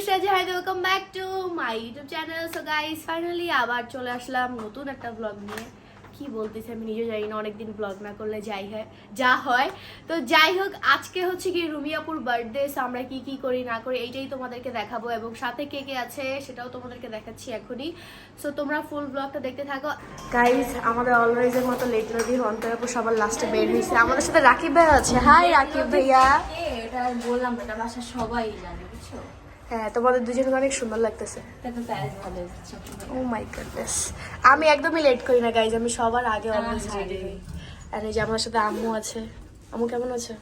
বিশ্বাস hi welcome back to my YouTube channel so guys finally আবার চলে আসলাম নতুন একটা ব্লগ নিয়ে। কি বলতেছি আমি নিজে জানি না অনেকদিন ব্লগ না করলে যাই হয় যা হয়। তো যাই হোক আজকে হচ্ছে কি রুমিয়াপুর বার্থডে আমরা কি কি করি না করি এইটাই তোমাদেরকে দেখাবো এবং সাথে কে কে আছে সেটাও তোমাদেরকে দেখাচ্ছি এখনই। সো তোমরা ফুল ব্লগটা দেখতে থাকো। গাইস আমাদের অলওয়েজের মতো লেট নদীর অন্তরাপুর সবার লাস্টে বের হয়েছে। আমাদের সাথে রাকিব ভাই আছে। হাই রাকিব ভাইয়া। এটা বললাম এটা বাসা সবাই জানে। হ্যাঁ তোমাদের দুজনকে অনেক সুন্দর লাগতেছে। ও মাই গডনেস আমি একদমই লেট করি না গাইজ আমি সবার আগে অলওয়েজ রেডি হই। আর এই যে আমার সাথে আম্মু আছে। আম্মু কেমন আছে?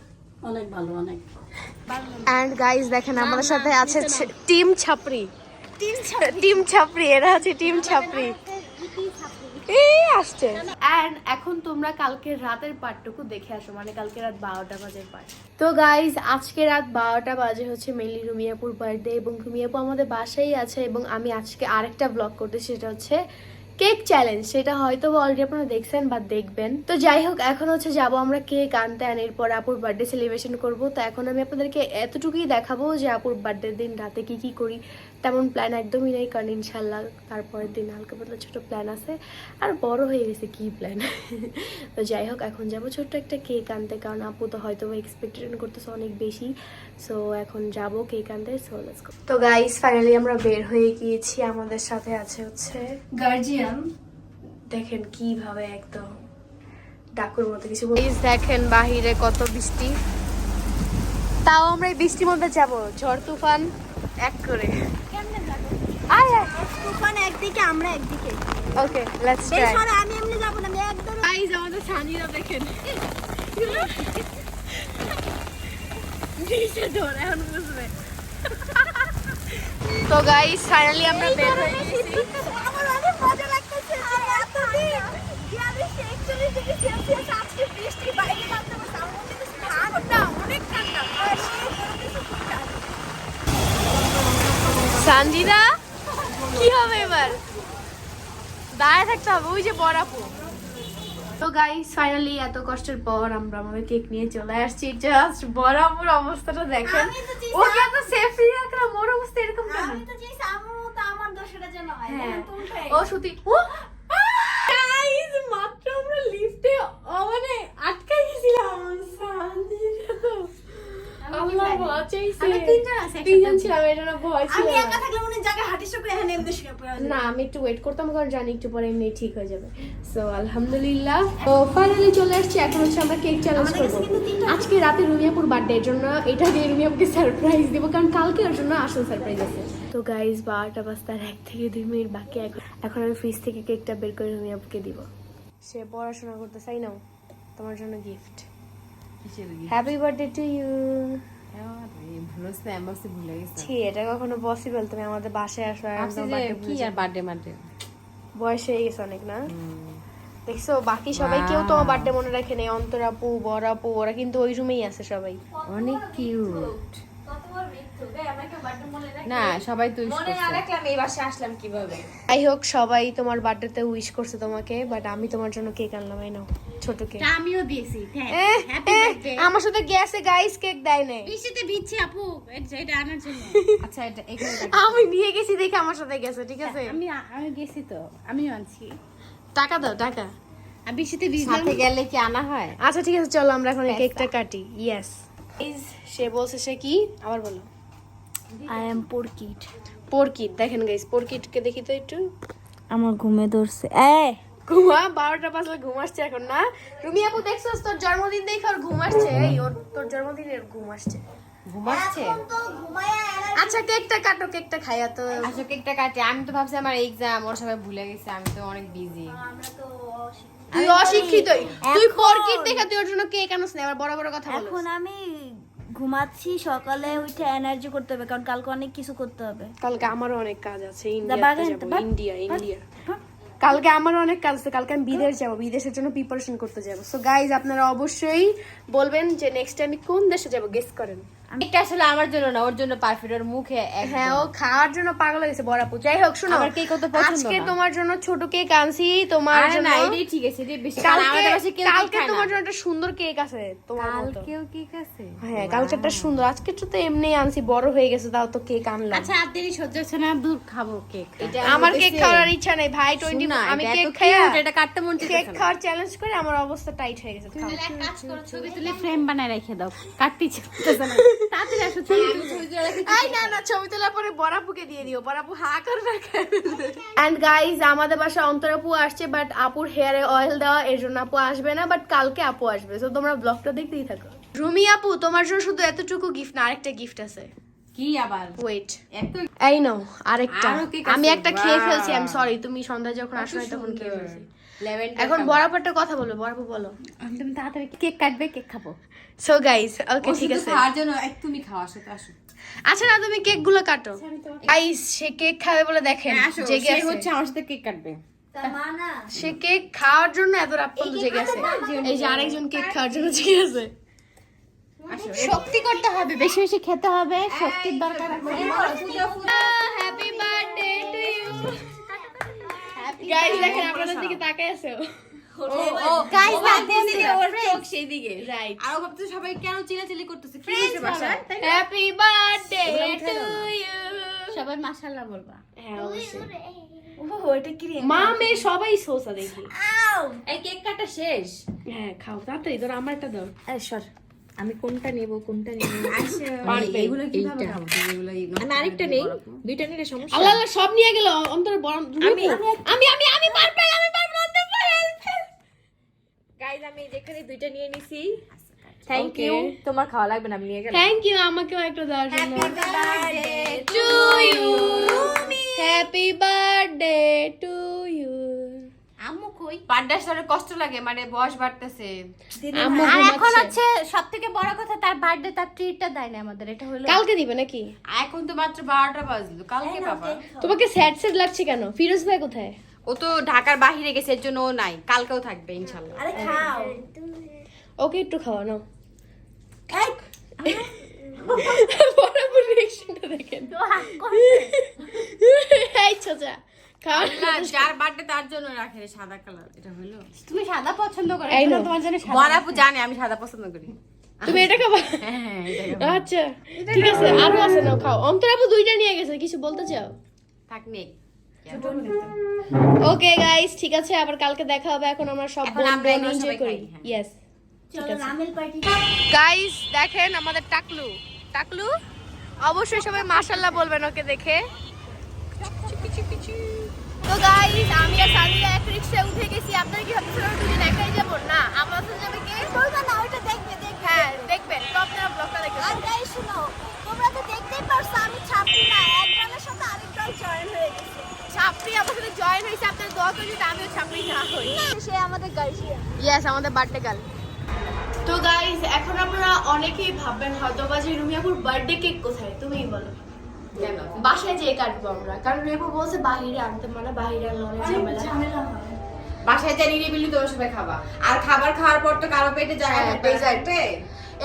অনেক ভালো অনেক। অ্যান্ড গাইজ দেখেন আমাদের সাথে আছে টিম ছাপরি টিম ছাপড়ি? এরা আছে টিম ছাপরি এই আসছে। অ্যান্ড এখন তোমরা কালকে রাতের পার্টটুকু দেখে আসো মানে কালকে রাত বারোটা বাজে পার্ট তো গাইজ আজকে রাত বারোটা বাজে হচ্ছে মেনলি রুমিয়াপুর বার্থডে এবং রুমিয়াপু আমাদের বাসায় আছে এবং আমি আজকে আরেকটা ব্লগ করতেছি সেটা হচ্ছে কেক চ্যালেঞ্জ সেটা হয়তো অলরেডি আপনারা দেখছেন বা দেখবেন। তো যাই হোক এখন হচ্ছে যাব আমরা কেক আনতে আন এরপর আপুর বার্থডে সেলিব্রেশন করব। তো এখন আমি আপনাদেরকে এতটুকুই দেখাবো যে আপুর বার্থডে দিন রাতে কি কি করি। তেমন প্ল্যান একদমই নেই কারণ ইনশাল্লাহ তারপরের দিন হালকা পাতলা ছোটো প্ল্যান আছে। আর বড় হয়ে গেছে কি প্ল্যান তো যাই হোক এখন যাব ছোট্ট একটা কেক আনতে কারণ আপু তো হয়তো এক্সপেকটেশন করতেছে অনেক বেশি। সো এখন যাব কেক আনতে সো লেটস গো তো গাইস ফাইনালি আমরা বের হয়ে গিয়েছি। আমাদের সাথে আছে হচ্ছে গার্জিয়ান দেখেন কীভাবে একদম ডাকুর মতো কিছু প্লিজ দেখেন বাহিরে কত বৃষ্টি। তাও আমরা এই বৃষ্টির মধ্যে যাব। ঝড় তুফান এক করে। তুফান একদিকে আমরা একদিকে। ওকে লেটস ট্রাই সরে আমি এমনি যাব না আমি একদম গাইস আমাদের সানিরা দেখেন। নিচে ধর এখন বুঝবে। তো গাইস ফাইনালি আমরা বের হয়ে গেছি। আমার অনেক মজা লাগতেছে। এতদিন বিয়াল্লিশ একচল্লিশ ডিগ্রি সেলসিয়াস আজকে বৃষ্টি বাইরে নামতে বসে আমার মধ্যে বেশ ঠান্ডা অনেক ঠান্ডা। আর সেই গরমে খুব ঠান্ডা। সানজিদা? কি হবে এবার? দাঁড়ায় থাকতে হবে ওই যে বরাপু তো গাইস ফাইনালি এত কষ্টের পর আমরা আমাদের কেক নিয়ে চলে আসছি। জাস্ট বরাবর অবস্থাটা দেখেন। ওকে এত সেফলি রাখলাম ওর অবস্থা এরকম কেন? আমি তো চাইছি আমার মতো আমার দোষটা যেন হয়। হ্যাঁ। ও সুতি ও! গাইস মাত্র আমরা লিফটে মানে আটকাই গেছিলাম। সানজিদা তো আল্লাহ আমরা তিনজন আছি তিনজন ছিলাম এটা না ভয় ছিল আমি একা থাকলে মনে হয় জায়গায় হাঁটিস এখানে এমনি শুয়ে পড়ে না আমি একটু ওয়েট করতাম কারণ জানি একটু পরে এমনি ঠিক হয়ে যাবে। সো আলহামদুলিল্লাহ। তো ফাইনালি চলে আসছি এখন হচ্ছে আমরা কেক চ্যালেঞ্জ করব। আজকে রাতে রুমিয়াপুর বার্থডে এর জন্য এটা দিয়ে রুমিয়াপুকে সারপ্রাইজ দেবো কারণ কালকে ওর জন্য আসল সারপ্রাইজ আছে। তো গাইজ বারোটা বাজতার এক থেকে দুই মিনিট বাকি এখন এখন আমি ফ্রিজ থেকে কেকটা বের করে রুমিয়াপুকে দিব। সে পড়াশোনা করতে চাই না তোমার জন্য gift happy birthday to you ছি এটা কখনো পসিবল তুমি আমাদের বাসায় আসো আর কি আর বার্থডে মার্থডে বয়স হয়ে গেছে অনেক না? দেখছ বাকি সবাই কেউ তোমার বার্থডে মনে রাখে নেই। অন্তরাপু বরাপু ওরা কিন্তু ওই রুমেই আছে সবাই। অনেক কিউট না সবাই তো মনে না রাখলাম এই বাসায় আসলাম কীভাবে। যাই হোক সবাই তোমার বার্থডেতে উইশ করছে তোমাকে বাট আমি তোমার জন্য কেক আনলাম এই নাও ছোট কেক আমিও দিয়েছি হ্যাঁ হ্যাপি বার্থডে আমার সাথে গেছে গাইস কেক দেয় নাই। বৃষ্টিতে ভিজছি আপু এটা- এটা আনার জন্য। আচ্ছা এটা আমি নিয়ে গেছি দেখে আমার সাথে গেছে ঠিক আছে? আমি আমি গেছি তো আমিও আনছি। টাকা দাও টাকা। আর বৃষ্টিতে ভিজলাম। সাথে গেলে কি আনা হয়? আচ্ছা ঠিক আছে চলো আমরা এখন কেকটা কাটি ইয়েস সে বলছে সে কি? আবার বলো। আই এম পোরকিট পোরকিট দেখেন গাইস পোরকিটকে দেখি তো একটু। আমার ঘুমে ধরছে। এ! ঘুমা বারোটা বাজলে ঘুম আসছে এখন না? রুমি আপু দেখছস তোর জন্মদিন দেখে ওর ঘুম আসছে? এই ওর তোর জন্মদিনের ঘুম আসছে। ঘুমাচ্ছে আচ্ছা কেকটা কাটো কেকটা খাইয়া তো। আচ্ছা কেকটা কাটে। আমি তো ভাবছি আমার এক্সাম ওর সবাই ভুলে গেছে আমি তো অনেক বিজি আমরা তো তুই অশিক্ষিতই। তুই পোরকিট দেখে তুই ওর জন্য কেক আনস না এবার বড় বড় কথা বলো এখন আমি ঘুমাচ্ছি সকালে উঠে এনার্জি করতে হবে কারণ কালকে অনেক কিছু করতে হবে। কালকে আমারও অনেক কাজ আছে ইন্ডিয়া ইন্ডিয়া ইন্ডিয়া কালকে আমার অনেক কাজ আছে কালকে আমি বিদেশ যাব বিদেশের জন্য প্রিপারেশন করতে যাব। সো গাইজ আপনারা অবশ্যই বলবেন যে নেক্সট টাইম কোন দেশে যাব গেস্ট করেন। এটা আসলে আমার জন্য না ওর জন্য পারফেক্ট ওর মুখে হ্যাঁ ও খাওয়ার জন্য পাগল হয়ে গেছে বড়াপু যাই হোক শোনো আমার কেক অত পছন্দ আজকে তোমার জন্য ছোট কেক আনছি তোমার জন্য না এটাই ঠিক আছে এটাই বেশি আমাদের কেক কালকে তোমার জন্য একটা সুন্দর কেক আছে তোমার মতো। কালকেও কেক আছে? হ্যাঁ কালকে একটা সুন্দর আজকে তো এমনি আনছি বড় হয়ে গেছে তাও তো কেক আনলাম। আচ্ছা আর দেরি সহ্য হচ্ছে না দূর খাব কেক এটা আমার কেক খাওয়ার ইচ্ছা নেই ভাই শোন টোয়েন্টি না, আমি কেক cute, এটা কাটতে মন কেক খাওয়ার চ্যালেঞ্জ করে আমার অবস্থা টাইট হয়ে গেছে। খাও। এক কাজ করো ছবি তুলে ফ্রেম বানায় রেখে দাও কাটতে ইচ্ছে না। তাড়াতাড়ি আসো এই না না ছবি তোলার পরে বরাপুকে দিয়ে দিও। বরাপু হা করে এন্ড গাইজ আমাদের বাসা অন্তরাপু আসছে বাট আপুর হেয়ারে অয়েল দেওয়া এর জন্য আপু আসবে না বাট কালকে আপু আসবে তো তোমরা ব্লগটা দেখতেই থাকো। রুমি আপু তোমার জন্য শুধু এতটুকু গিফট না আরেকটা গিফট আছে। কি আবার? ওয়েট এই নাও আরেকটা। আরও আমি একটা খেয়ে। ফেলছি আমি সরি তুমি সন্ধ্যায় যখন আসো তখন খেয়ে ফেলছি। এখন বরাবরটা কথা বলো বরাবর বলো। তুমি তাড়াতাড়ি কেক কাটবে কেক খাব। সো গাইস ওকে ঠিক আছে। খাওয়ার জন্য তুমি খাও আসো আসো। আচ্ছা না তুমি কেকগুলো কাটো গাইস সে কেক খাবে বলে দেখেন হ্যাঁ, আসো জেগে আছে। হচ্ছে আমার সাথে কেক কাটবে। সে কেক খাওয়ার জন্য এত রাত পর্যন্ত জেগে আছে। এই যে আরেকজন কেক খাওয়ার জন্য জেগে আছে। শক্তি করতে হবে বেশি বেশি খেতে হবে শক্তির দরকার happy birthday to you guys দেখেন আপনাদের দিকে তাকায় আছে গাইস ওর চোখ সেই দিকে রাইট আর ও ভাবতেছে সবাই কেন চিলাচিলি করতেছে? কি হয়েছে বাসায়। হ্যাপি বার্থডে টু ইউ সবাই মাশাআল্লাহ বলবা। হ্যাঁ অবশ্যই। মা মেয়ে সবাই সোসা দেখি। এই কেক কাটা শেষ। হ্যাঁ খাও তাড়াতাড়ি ধর আমারটা দাও সর। আমি কোনটা নেব কোনটা নেব? পারবে। এইগুলো কীভাবে খাব? এগুলো আমি আরেকটা নেই। দুইটা নিলে সমস্যা আল্লাহ আল্লাহ সব নিয়ে গেল। অন্তর বড় আমি আমি আমি আমি পারবে আমি পারব না গাইজ আমি যেখানে দুইটা নিয়ে নিছি। থ্যাংক ইউ তোমার খাওয়া লাগবে না আমি নিয়ে গেলাম। থ্যাংক ইউ আমাকেও একটা দেওয়ার জন্য। টু ইউ হ্যাপি বার্থডে কই সরে কষ্ট লাগে মানে বয়স বাড়তেছে। আর এখন হচ্ছে সব থেকে বড় কথা তার বার্থডে তার ট্রিটটা দেয় না আমাদের এটা হলো কালকে দিবে নাকি? এখন তো মাত্র বারোটা বাজলো কালকে বাবা। তোমাকে স্যাড স্যাড লাগছে কেন? ফিরোজ ভাই কোথায়? ও তো ঢাকার বাহিরে গেছে এর জন্য ও নাই কালকেও থাকবে ইনশাল্লাহ। ওকে একটু খাওয়া নাও। বরাবর রিয়েকশনটা দেখেন। এই খাওয়া না, যার বার্থডে তার জন্য রাখে সাদা কালার এটা হলো। তুমি সাদা পছন্দ করো এই এই তোমার জন্য সাদা বরাবু জানে আমি সাদা পছন্দ করি। তুমি এটা খাবা? হ্যাঁ হ্যাঁ এটা খাব। আচ্ছা ঠিক আছে আরও আছে নাও খাও। অন্তর আপু দুইটা নিয়ে গেছে কিছু বলতে চাও? থাক নেই ওকে গাইস ঠিক আছে আবার কালকে দেখা হবে এখন আমরা সব এখন আমরা এনজয় করি। হ্যাঁ। ইয়েস গাইস দেখেন আমাদের টাকলু। টাকলু? অবশ্যই সবাই মাশাআল্লাহ বলবেন ওকে দেখে। তো গাইস আমি আর সানিয়া এক রিকশায় উঠে গেছি। আপনারা কি ভাবছেন আমরা দুজন একাই যাব? না আমার সাথে যাবে কে? বলবা না ওইটা দেখবে দেখবে। হ্যাঁ দেখবেন। তো আপনারা ব্লগটা দেখবেন আর গাই শুনো তোমরা তো দেখতেই পারছ আমি ছাপি না এক দলের সাথে আরেক দল জয়েন হয়ে গেছে। ছাপড়ি আমার সাথে জয়েন হয়েছে আপনার দোয়া করে আমিও ছাপড়ি না হই। সে আমাদের গার্জিয়ান ইয়েস আমাদের বার্থডে গার্ল তো গাইস এখন আমরা অনেকেই ভাববেন হয়তো বা যে রুমিয়াপুর বার্থডে কেক কোথায়? তুমিই বলো। বাসায় যেয়ে কাটবো আমরা। কারণ রেপু বলছে বাহিরে আনতে মানে বাহিরে আনলে অনেক ঝামেলা। বাসায় যা নিরিবিলি তোমরা সবাই খাবা। আর খাবার খাওয়ার পর তো কারও পেটে জায়গা হ্যাঁ, না, exactly.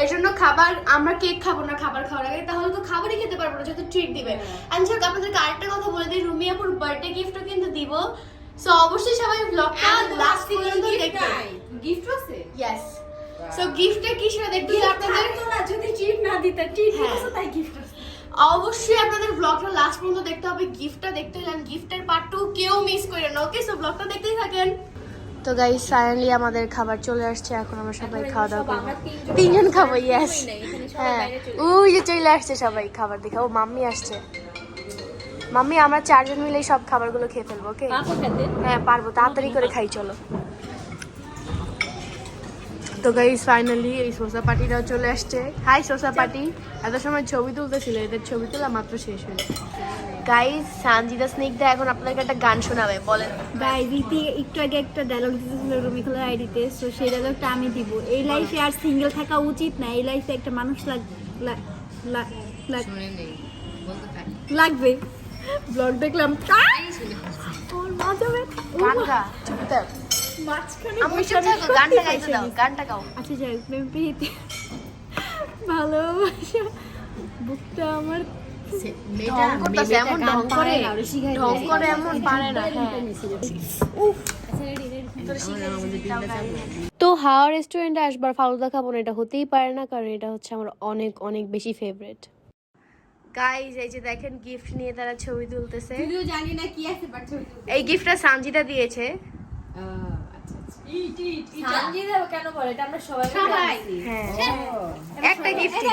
এর জন্য খাবার আমরা কেক খাব না খাবার খাওয়ার আগে তাহলে তো খাবারই খেতে পারব না যেহেতু ট্রিট দিবে। অ্যান্ড স্যার আপনাদেরকে আরেকটা কথা বলে দিই রুমিয়াপুর বার্থডে গিফটও কিন্তু দিব। সো অবশ্যই সবাই ব্লগটা লাস্ট পর্যন্ত দেখবেন। গিফট আছে? ইয়েস সো গিফটটা কি সেটা দেখতে আপনাদের? না যদি চিট না দিতে চিট হ্যাঁ। তাই গিফট অবশ্যই আপনাদের ব্লগটা লাস্ট পর্যন্ত দেখতে হবে গিফটটা দেখতে হলে গিফটের পার্ট টু কেউ মিস করে না ওকে সো ব্লগটা দেখতেই থাকেন। তো গাইস ফাইনালি আমাদের খাবার চলে আসছে এখন আমরা সবাই খাওয়া দাওয়া করব। তিনজন খাব ইয়েস হ্যাঁ। ওই যে চলে আসছে সবাই খাবার দেখে ও মাম্মি আসছে। মাম্মি আমরা চারজন মিলেই সব খাবারগুলো খেয়ে ফেলব ওকে হ্যাঁ পারব তাড়াতাড়ি করে খাই চলো। তো গাইস ফাইনালি এই সোসা পার্টিটাও চলে আসছে। হাই সোসা পার্টি এত সময় ছবি তুলতেছিল এদের ছবি তোলা মাত্র শেষ হলো। গাইস সানজিদা স্নিগ্ধা এখন আপনাকে একটা গান শোনাবে বলেন। ভাই রীতি একটু আগে একটা ডায়লগ দিতেছিল রুমিখোলার আইডিতে সো সেই ডায়লগটা আমি দিব। এই লাইফে আর সিঙ্গেল থাকা উচিত না এই লাইফে একটা মানুষ লাগ লাগবে। ব্লগ দেখলাম আমি থাকো গানটা গাইতে দাও গানটা গাও। আচ্ছা যাই প্রেম প্রীতি ভালোবাসা বুকটা আমার ঢং করতেছে এমন ঢং করে ঢং করে এমন পারে না হ্যাঁ। তো হাওয়া রেস্টুরেন্টে আসবার ফালুদা খাব না এটা হতেই পারে না কারণ এটা হচ্ছে আমার অনেক অনেক বেশি ফেভারিট গাইজ এই যে দেখেন গিফট নিয়ে তারা ছবি তুলতেছে। জানি না কি আছে বাট ছবি তুলতে- এই গিফটটা সানজিদা দিয়েছে। আহ, আচ্ছা, আচ্ছা। সবাই হ্যাঁ। একটা গিফট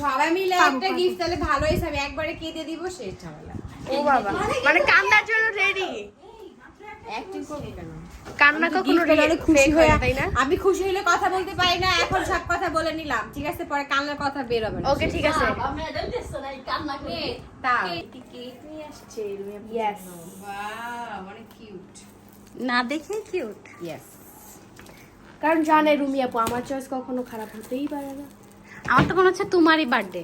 সবাই মিলে একটা গিফট তাহলে ভালো হিসাবে একবারে কে দিয়ে দিব সেই ঝামেলা। ও বাবা। মানে কান্নার জন্য রেডি অ্যাক্টিং করব কেন? কান্না কখনো Gift পেলে রে- খুশি হয়ে না, তাই না? আমি খুশি হলে কথা বলতে পারি না এখন সব কথা বলে নিলাম ঠিক আছে? পরে কান্নার কথা বের হবে না। ওকে ঠিক আছে। তাও। ইয়েস Wow, অনেক কিউট না দেখে কিউট ইয়েস কারণ জানে রুমি আপু আমার চয়েস কখনো খারাপ হতেই পারে না। আমার তো মনে হচ্ছে তোমারই বার্থডে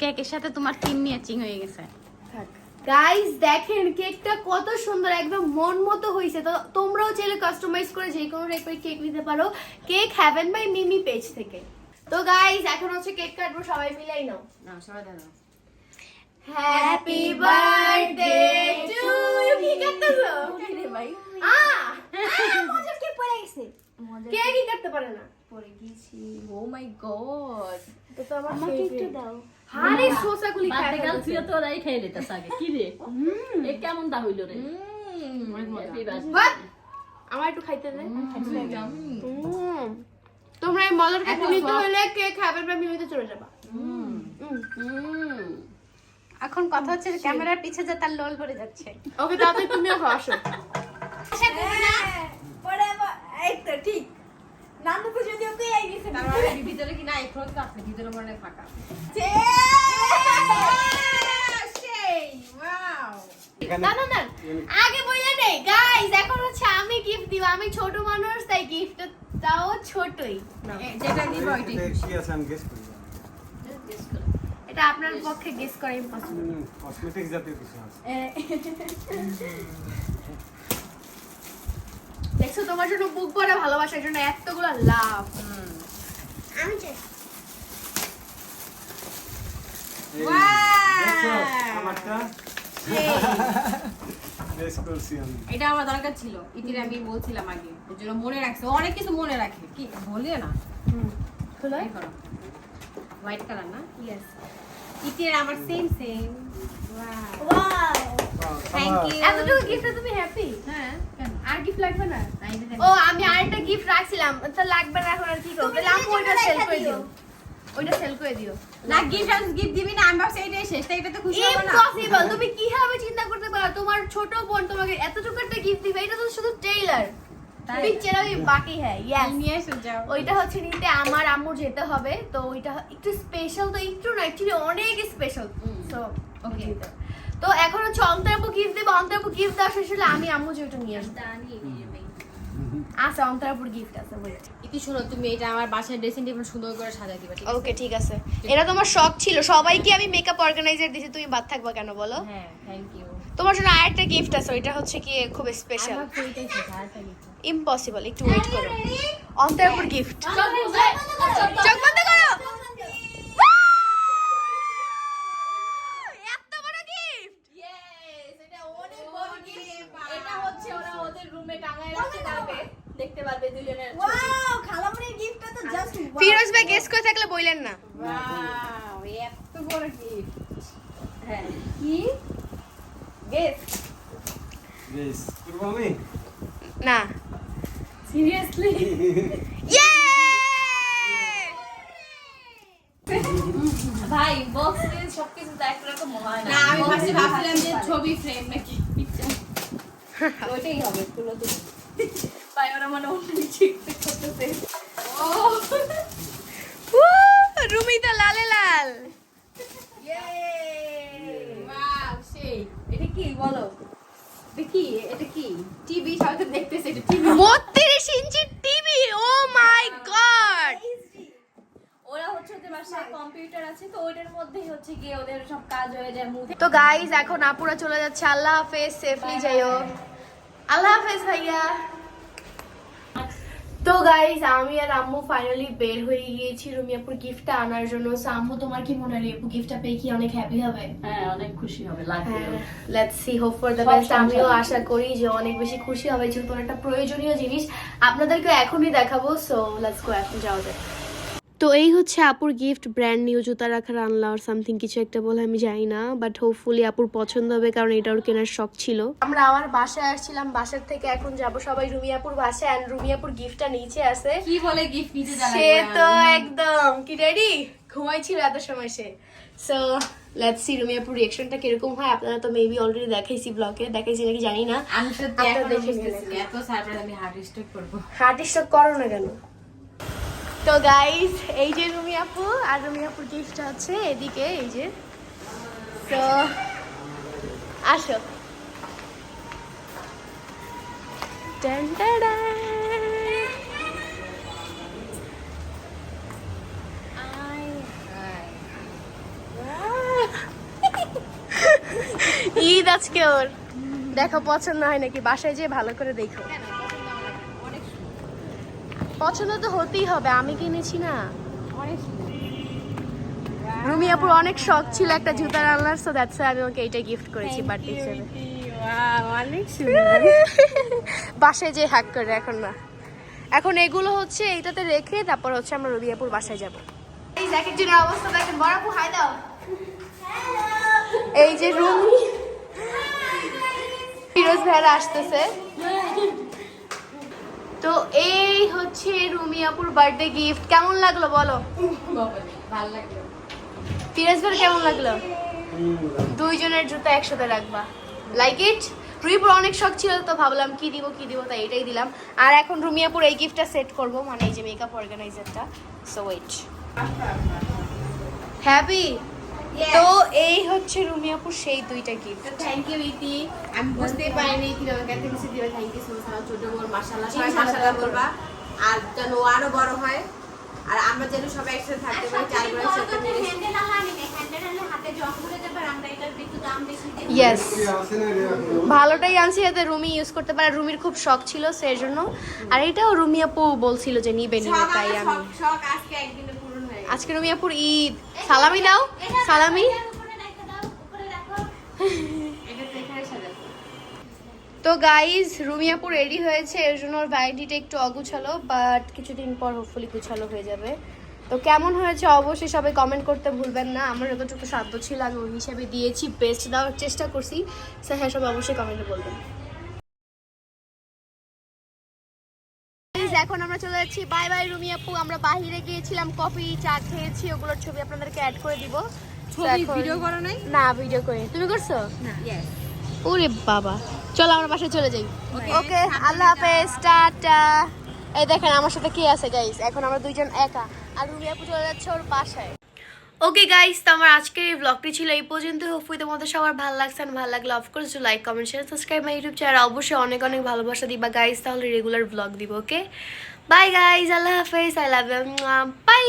কেকের সাথে তোমার থিম ম্যাচিং হয়ে গেছে। গাইস দেখেন কেকটা কত সুন্দর একদম মন মতো হয়েছে। তো তোমরাও চাইলে কাস্টমাইজ করে যে কোনো টাইপের কেক নিতে পারো। Cake haven by Mimi page থেকে। তো গাইস এখন হচ্ছে কেক কাটবো সবাই মিলাই নাও। না সবাই দাঁড়াও হ্যাপি বার্থডে টু ইউ কি কাটতেছো? রে ভাই আ মজার কে পড়ে গেছে। কে কি কাটতে পারে না। পড়ে গেছি ও মাই গড তো তো আমার আমাকে একটু দাও। গাল তুই তো নিতে আগে। কি রে? এ কেমন দা হইল রে? আমার একটু খাইতে দে। তোমরা এই মজার নিতে হলে হ্যাভেন বাই মিমিতে চলে যাবা। হুম। এখন কথা হচ্ছে যে ক্যামেরার পিছে যে তার লোল পড়ে যাচ্ছে। ওকে তাড়াতাড়ি তুমিও আসো। এই তো ঠিক। নানু তো যদি ওকে আই গেছে তার মানে ভিতরে কি না এখনও তো আছে ভিতরে মনে ফাঁকা। সেই ওয়াও না না না আগে বলে নেই গাইস এখন হচ্ছে আমি গিফট দিব। আমি ছোট মানুষ তাই গিফট তাও ছোটই। যেটা দিব ওইটাই। কি আছে আমি গেস করি এটা আপনার পক্ষে গেস করা ইম্পসিবল কসমেটিক্স জাতীয় কিছু আছে। দেখছ তোমার জন্য বুক ভরা ভালোবাসার জন্য এতগুলো লাভ। আমি চাই। এই, দেখছ? আমারটা? গেস করছি আমি। এটা আমার দরকার ছিল ইতির আমি বলছিলাম আগে ওর জন্য মনে রাখছে অনেক কিছু মনে রাখে। কি বলে না? করো। হোয়াইট কালার না? ইয়েস ইতির আমার same same wow thank you এতটুকু গিফটে তুমি হ্যাপি হ্যাঁ। গিফট লাগবে না? ও আমি আরেকটা গিফট রাখছিলাম। তো লাগবে না এখন আর কি করব? তাহলে ওইটা সেল করে দিও। ওইটা সেল করে দিও। না গিফট আর গিফট দিবি না আমি ভাবছি এটাই শেষ তাই এটা তো খুশি হব না। ইম্পসিবল তুমি কীভাবে চিন্তা করতে পারো? তোমার ছোট বোন তোমাকে এতটুকু একটা গিফট দিবে এটা তো শুধু ট্রেইলার তাই? পিকচার ওই বাকি হ্যাঁ ইয়েস নিয়ে এসে যাও। ওইটা হচ্ছে নিতে আমার আম্মু যেতে হবে তো ওইটা একটু স্পেশাল তো একটু না অ্যাকচুয়ালি অনেক স্পেশাল তো ওকে তো এখন হচ্ছে অন্তরাপু গিফট দেবে অন্তরাপু গিফট দেওয়া শেষ হলে আমি আম্মু যে ওইটা নিয়ে আসব। আচ্ছা অন্তরাপুর গিফট আছে ওয়েট ইতি শোনো তুমি এটা আমার বাসায় ড্রেসিং টেবিল সুন্দর করে সাজাই দিবা ঠিক আছে? ওকে ঠিক আছে। এটা তোমার শখ ছিল। সবাইকে আমি মেকআপ অর্গানাইজার দিছি তুমি বাদ থাকবা কেন বলো? হ্যাঁ থ্যাংক ইউ তোমার জন্য আরেকটা গিফট আছে ওইটা হচ্ছে কি খুব স্পেশাল। ইম্পসিবল একটু ওয়েট করো। অন্তরাপুর গিফট চোখ বন্ধ করো এত বড় গিফট এটা হচ্ছে ওরা ওদের রুমে টাঙায় রাখতে পারবে দেখতে পারবে দুজনের ওয়াও খালামণির গিফটটা তো জাস্ট ফিরোজ ভাই গেস করে থাকলে বললেন না। Wow, এত বড় gift। হ্যাঁ। কি? গেস গেস করব আমি? না। সিরিয়াসলি ইয়ে ভাই বক্স সবকিছু তো একরকম হয় না। আমি ফার্স্টে ভাবছিলাম যে ছবি ফ্রেম নাকি ওইটাই হবে তুলো ওরা মানে অন্য কিছু করতেছে। ও রুমি তো লালে লাল। সেই। এটা কি বলো? এটা কি এটা কি? টিভি সবাই দেখতেছে এটা টিভি। বত্রিশ ইঞ্চি টিভি ও মাই গড। ওরা হচ্ছে ওদের বাসায় কম্পিউটার আছে তো ওইটার মধ্যেই হচ্ছে গিয়ে ওদের সব কাজ হয়ে যায় মুভি। তো গাইজ এখন আপুরা চলে যাচ্ছে আল্লাহ হাফেজ সেফলি যাইও। আল্লাহ হাফেজ ভাইয়া। তো গাইজ আমি আর আম্মু ফাইনালি বের হয়ে গিয়েছি রুমিয়াপুর গিফটটা আনার জন্য। সো আম্মু তোমার কি মনে হয় আপু গিফটটা পেয়ে কি অনেক হ্যাপি হবে? হ্যাঁ অনেক খুশি হবে লাগবে let's see hope for the best আমিও আশা করি যে অনেক বেশি খুশি হবে যেহেতু একটা প্রয়োজনীয় জিনিস। আপনাদেরকে এখনই দেখাবো সো লেটস গো এখন যাওয়া যাক। তো এই হচ্ছে আপুর গিফট ব্র্যান্ড নিউ জুতা রাখার আনলা আর সামথিং কিছু একটা বলে আমি জানি না বাট হোপফুলি আপুর পছন্দ হবে কারণ এটা ওর কেনার শখ ছিল। আমরা আমার বাসায় আসছিলাম বাসার থেকে এখন যাব সবাই রুমিয়াপুর বাসায় এন্ড রুমিয়াপুর গিফটটা নিচে আছে। কি বলে গিফট নিতে সে তো একদম। কি রেডি ঘুমাইছিল এত সময় সে। সো লেটস সি রুমিয়াপুর রিয়েকশনটা কীরকম হয়। আপনারা তো মেবি অলরেডি দেখাইছি ব্লগে দেখাইছি নাকি জানি না। আমি এখনও দেখে এত সারপ্রাইজ আমি হার্ট স্ট্রোক করব। হার্ট স্ট্রোক করো না কেন? তো গাইজ এই যে রুমি আপু, আর রুমি আপুর গিফটটা হচ্ছে এদিকে, এই যে। তো আসো। ঈদ আজকে ওর। দেখো, পছন্দ হয় নাকি? বাসায় যেয়ে ভালো করে দেখো। পছন্দ তো হতেই হবে আমি কিনেছি না। রুমি আপুর অনেক শখ ছিল একটা জুতার আনলার সো দ্যাটস আমি ওকে এইটা গিফট করেছি বার্থডে হিসেবে। অনেক বাসায় যে হ্যাক করে এখন না। এখন এগুলো হচ্ছে এইটাতে রেখে তারপর হচ্ছে আমরা রবিয়াপুর বাসায় যাব। এই একজনের অবস্থা দেখেন। বড় আপু হাই দাও এই যে রুমি ফিরোজ ভাইরা আসতেছে। তো এই হচ্ছে রুমি আপুর বার্থডে গিফট কেমন লাগল বলো? ভালো লাগল ফিরোজ ভাই কেমন লাগল? দুইজনের জুতা একসাথে রাখবা। লাইক ইট রুমিপুর অনেক শখ ছিল তো ভাবলাম কি দিব কি দিব, তাই এটাই দিলাম। আর এখন রুমিয়াপুর এই গিফটটা সেট করব মানে এই যে মেকআপ অর্গানাইজারটা সো ওয়েট হ্যাপি তো এই হচ্ছে রুমিয়াপুর সেই দুইটা গিফট থ্যাংক ইউ ইতি আমি বুঝতেই পারিনি কি আমাকে এত কিছু দিবে। থ্যাংক ইউ সো মাচ আমার ছোট বোন মাশাআল্লাহ সবাই মাশাআল্লাহ বলবা। আর যেন ও আরও বড় হয়। আর আমরা যেন সবাই একসাথে থাকতে পারি চার বোনের সাথে মিলে। ইয়েস ভালোটাই আনছি যাতে রুমি ইউজ করতে পারে। রুমির খুব শখ ছিল সেই জন্য আর এটাও রুমি আপু বলছিল যে নিবে নিবে তাই আমি শখ- আজকে একদিনে। আজকে রুমিয়াপুর ঈদ। সালামি দাও, সালামি। তো গাইজ রুমিয়াপুর রেডি হয়েছে, এর জন্য ওর ভ্যারাইটিটা একটু অগুছালো বাট কিছুদিন পর হোপফুলি গুছালো হয়ে যাবে। তো কেমন হয়েছে অবশ্যই সবাই কমেন্ট করতে ভুলবেন না। আমার যতটুকু সাধ্য ছিল, আমি ওই হিসাবে দিয়েছি বেস্ট দেওয়ার চেষ্টা করছি। সো হ্যাঁ সব অবশ্যই কমেন্টে বলবেন। এখন আমরা চলে যাচ্ছি। বাই বাই রুমি আপু আমরা বাহিরে গিয়েছিলাম কফি চা খেয়েছি ওগুলোর ছবি আপনাদেরকে অ্যাড করে দিব। ছবি ভিডিও করো নাই? না ভিডিও করি তুমি করছ? না ওরে বাবা। চলো আমরা বাসায় চলে যাই। ওকে আল্লাহ হাফেজ টাটা। এই দেখেন আমার সাথে কে আছে গাইস এখন আমরা দুইজন একা। আর রুমি আপু চলে যাচ্ছে ওর বাসায়। ওকে গাইস তো আমার আজকের এই ব্লগটি ছিল এই পর্যন্ত হোপফুলি তোমাদের সবার ভালো লাগছে আর ভালো লাগলে of course like comment share subscribe my YouTube channel অবশ্যই অনেক অনেক ভালোবাসা দিবা গাইস তাহলে রেগুলার ব্লগ দিব ওকে বাই গাইস আল্লাহ হাফেজ আই লাভ বাই